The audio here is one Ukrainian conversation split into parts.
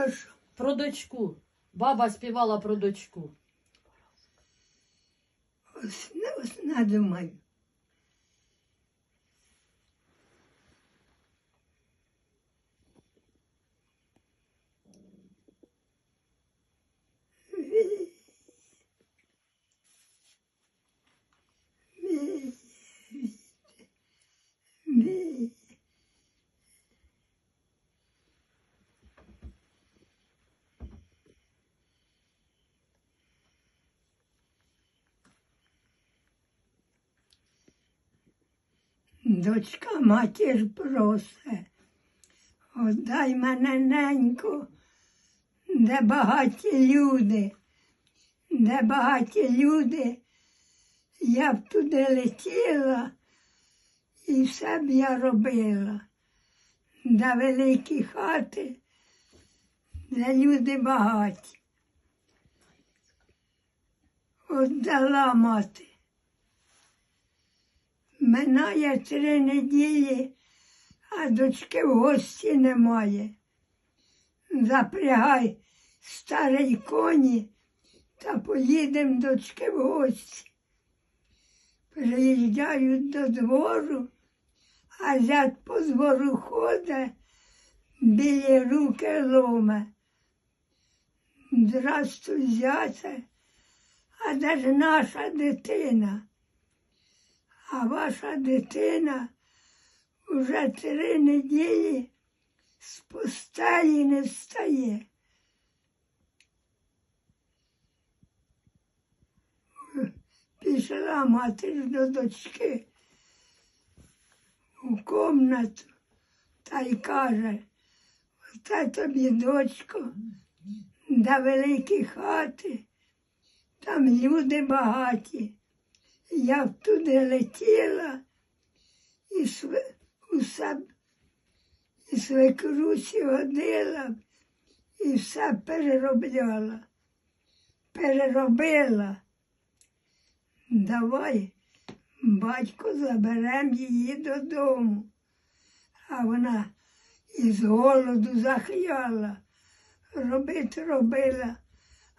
Хорошо. Про дочку. Баба спевала про дочку. Осна, осна думаю. me. Дочка матір просе, отдай мене неньку, де багаті люди, де багаті люди, я б туди летіла і все б я робила. Де великі хати, де люди багаті. Отдала мати. Минає три неділі, а дочки в гості немає. Запрягай старий коні та поїдемо дочки в гості. Приїжджають до двору, а зять по двору ходить, білі руки ломе. Здрастуй, зяте, а де ж наша дитина? А ваша дитина вже три неділі з постелі не встає. Пішла мати до дочки у комнату та й каже, оце тобі, дочко, де великі хати, там люди багаті. Я туди летіла і сви- усе і свекрусі водила і все переробляла. Переробила. Давай, батько, заберемо її додому. А вона із голоду захляла, робити робила,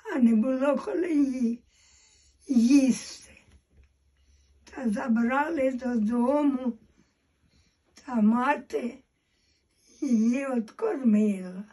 а не було коли її їсти та забрали додому, та мати її откормила.